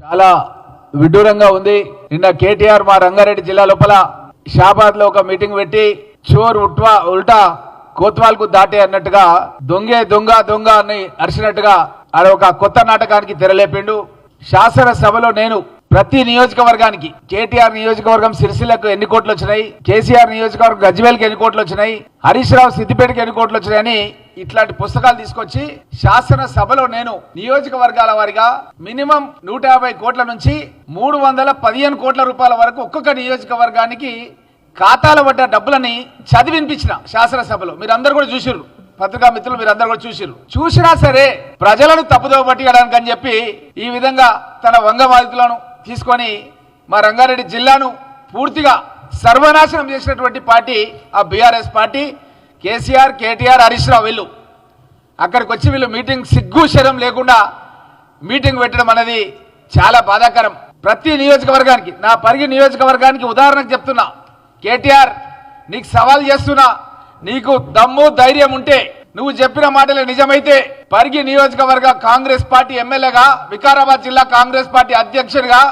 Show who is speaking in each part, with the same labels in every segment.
Speaker 1: చాలా విడ్డూరంగా ఉంది. నిన్న కేటీఆర్ మా రంగారెడ్డి జిల్లా లోపల షాబాద్లో ఒక మీటింగ్ పెట్టి చోర్ ఉట్వా ఉల్టా కోత్వాల్కు దాటే అన్నట్టుగా దొంగే దొంగ దొంగ అని అరిచినట్టుగా ఆడ ఒక కొత్త నాటకానికి తెరలేపిండు. శాసనసభలో నేను ప్రతి నియోజకవర్గానికి కేటీఆర్ నియోజకవర్గం సిరిసిల్లకు ఎన్ని కోట్లు వచ్చినాయి కేసీఆర్ నియోజకవర్గం గజ్వేల్కి ఎన్ని కోట్లు వచ్చినాయి హరీష్ రావు సిద్దిపేటకి ఎన్ని కోట్లు వచ్చినాయని ఇట్లాంటి పుస్తకాలు తీసుకొచ్చి శాసన సభలో నేను నియోజకవర్గాల వారిగా మినిమం నూట యాభై కోట్ల నుంచి మూడు వందల పదిహేను కోట్ల రూపాయల వరకు ఒక్కొక్క నియోజకవర్గానికి ఖాతాలో పడ్డ డబ్బులని చదివినిపించిన శాసనసభలో. మీరు అందరు కూడా చూసిర్రు. పత్రికా మిత్రులు మీరు అందరు కూడా చూసిర్రు. చూసినా సరే ప్రజలను తప్పుదోవ పట్టించడానికి అని చెప్పి ఈ విధంగా తన వంగ బాధితులను తీసుకొని మా రంగారెడ్డి జిల్లాను పూర్తిగా సర్వనాశనం చేసినటువంటి పార్టీ ఆ BRS party. KCR KTR Harish Rao వీళ్ళు. అక్కడికి వచ్చి వీళ్ళు మీటింగ్ సిగ్గు శరం లేకుండా మీటింగ్ పెట్టడం అనేది చాలా బాధాకరం. ప్రతి నియోజకవర్గానికి నా పరిగి నియోజకవర్గానికి ఉదాహరణకు చెప్తున్నా. కేటీఆర్ నీకు సవాల్ చేస్తున్నా. నీకు దమ్ము ధైర్యం ఉంటే నువ్వు చెప్పిన మాటలు నిజమైతే పరిగి నియోజకవర్గ కాంగ్రెస్ పార్టీ ఎమ్మెల్యేగా వికారాబాద్ జిల్లా కాంగ్రెస్ పార్టీ అధ్యక్షుడిగా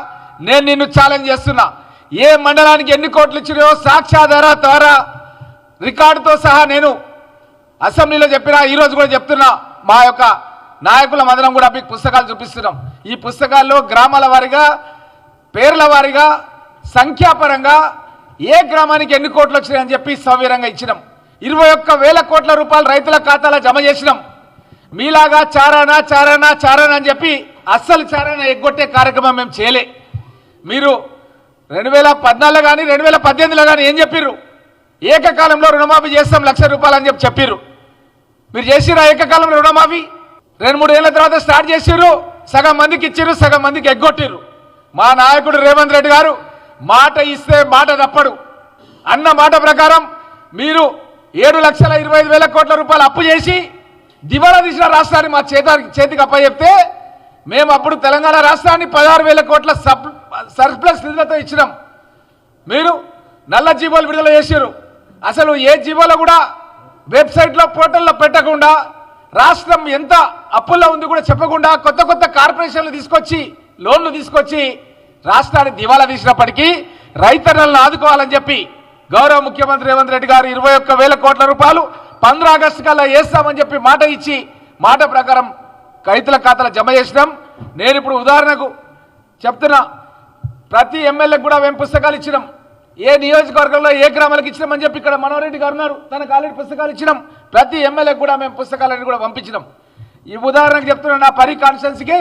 Speaker 1: నేను నిన్ను ఛాలెంజ్ చేస్తున్నా. ఏ మండలానికి ఎన్ని కోట్లు ఇచ్చినాయో సాక్ష్యాధార ద్వారా రికార్డుతో సహా నేను అసెంబ్లీలో చెప్పినా ఈరోజు కూడా చెప్తున్నా మా యొక్క నాయకుల మందరం కూడా మీకు పుస్తకాలు చూపిస్తున్నాం. ఈ పుస్తకాల్లో గ్రామాల వారీగా పేర్ల వారిగా సంఖ్యాపరంగా ఏ గ్రామానికి ఎన్ని కోట్లు వచ్చినాయని చెప్పి సవివరంగా ఇచ్చినాం. ఇరవై ఒక్క వేల కోట్ల రూపాయలు రైతుల ఖాతాలో జమ చేసినాం. మీలాగా చారానా చారానా చారానా అని చెప్పి అస్సలు చారానా ఎగ్గొట్టే కార్యక్రమం మేము చేయలే. మీరు రెండు వేల పద్నాలుగులో కానీ రెండు వేల పద్దెనిమిదిలో కానీ ఏం చెప్పిర్రు? ఏకకాలంలో రుణమాఫీ చేస్తాం లక్ష రూపాయలు అని చెప్పి చెప్పారు మీరు చేసిరా ఏకకాలంలో రుణమాఫీ? రెండు మూడు ఏళ్ళ తర్వాత స్టార్ట్ చేసిర్రు సగం మందికి ఇచ్చారు సగం మందికి ఎగ్గొట్టిర్రు. మా నాయకుడు రేవంత్ రెడ్డి గారు మాట ఇస్తే మాట తప్పడు. అన్న మాట ప్రకారం మీరు ఏడు లక్షల ఇరవై ఐదు వేల కోట్ల రూపాయలు అప్పు చేసి దివాలా తీసిన రాష్ట్రాన్ని మా చేత చేతికి అప్పచెప్తే మేము అప్పుడు తెలంగాణ రాష్ట్రాన్ని పదహారు వేల కోట్ల సబ్ సర్ప్లస్ నిధులతో ఇచ్చినాం. మీరు నల్ల జీవోలు విడుదల చేశారు అసలు ఏ జీవోలో కూడా వెబ్సైట్లో పోర్టల్లో పెట్టకుండా రాష్ట్రం ఎంత అప్పుల్లో ఉంది కూడా చెప్పకుండా కొత్త కొత్త కార్పొరేషన్లు తీసుకొచ్చి లోన్లు తీసుకొచ్చి రాష్ట్రాన్ని దివాలా తీసినప్పటికీ రైతన్నలను ఆదుకోవాలని చెప్పి గౌరవ ముఖ్యమంత్రి రేవంత్ రెడ్డి గారు ఇరవై ఒక్క వేల కోట్ల రూపాయలు పంద్ర ఆగస్టు కల్లా వేస్తామని చెప్పి మాట ఇచ్చి మాట ప్రకారం రైతుల ఖాతాలో జమ చేసినాం. నేను ఇప్పుడు ఉదాహరణకు చెప్తున్నా ప్రతి ఎమ్మెల్యేకి కూడా మేము పుస్తకాలు ఇచ్చినాం. ఏ నియోజకవర్గంలో ఏ గ్రామాలకు ఇచ్చినామని చెప్పి ఇక్కడ మనోరెడ్డి గారు ఉన్నారు. తనకు ఆల్రెడీ పుస్తకాలు ఇచ్చినాం. ప్రతి ఎమ్మెల్యేకి కూడా మేము పుస్తకాలన్నీ కూడా పంపించినాం. ఈ ఉదాహరణకు చెప్తున్నా నా పరి కాన్స్టిట్యున్సీకి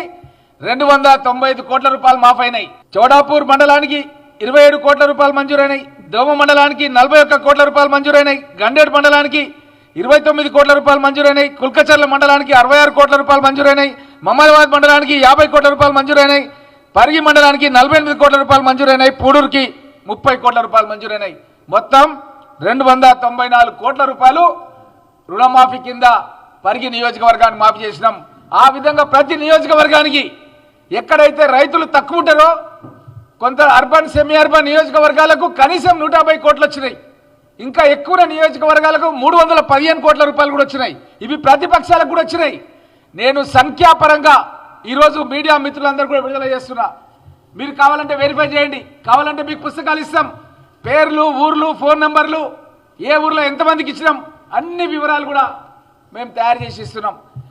Speaker 1: రెండు వందల తొంభై ఐదు కోట్ల రూపాయలు మాఫ్ అయినాయి చౌడాపూర్ మండలానికి ఇరవై ఏడు కోట్ల రూపాయలు మంజూరైనాయి. దోమ మండలానికి నలభై ఒక్క కోట్ల రూపాయలు మంజూరైనాయి. గండేడు మండలానికి ఇరవై తొమ్మిది కోట్ల రూపాయలు మంజూరైనాయి. కుల్కచర్ల మండలానికి అరవై ఆరు కోట్ల రూపాయలు మంజూరైనాయి. మమ్మదాబాద్ మండలానికి యాభై కోట్ల రూపాయలు మంజూరైనాయి. పరిగి మండలానికి నలభై ఎనిమిది కోట్ల రూపాయలు మంజూరైనాయి. పూడూరుకి ముప్పై కోట్ల రూపాయలు మంజూరైనాయి. మొత్తం రెండు వందల తొంభై నాలుగు కోట్ల రూపాయలు రుణమాఫీ కింద పరిగి నియోజకవర్గాన్ని మాఫీ చేసినాం. ఆ విధంగా ప్రతి నియోజకవర్గానికి ఎక్కడైతే రైతులు తక్కువ ఉంటారో కొంత అర్బన్ సెమీ అర్బన్ నియోజకవర్గాలకు కనీసం నూట యాభై కోట్లు వచ్చినాయి. ఇంకా ఎక్కువ నియోజకవర్గాలకు మూడు వందల పదిహేను కోట్ల రూపాయలు కూడా వచ్చినాయి. ఇవి ప్రతిపక్షాలకు కూడా వచ్చినాయి. నేను సంఖ్యాపరంగా ఈరోజు మీడియా మిత్రులందరూ కూడా విడుదల చేస్తున్నా. మీరు కావాలంటే వెరిఫై చేయండి. కావాలంటే మీకు పుస్తకాలు ఇస్తాం. పేర్లు ఊర్లు ఫోన్ నంబర్లు ఏ ఊర్లో ఎంతమందికి ఇచ్చినాం అన్ని వివరాలు కూడా మేము తయారు చేసి ఇస్తున్నాం.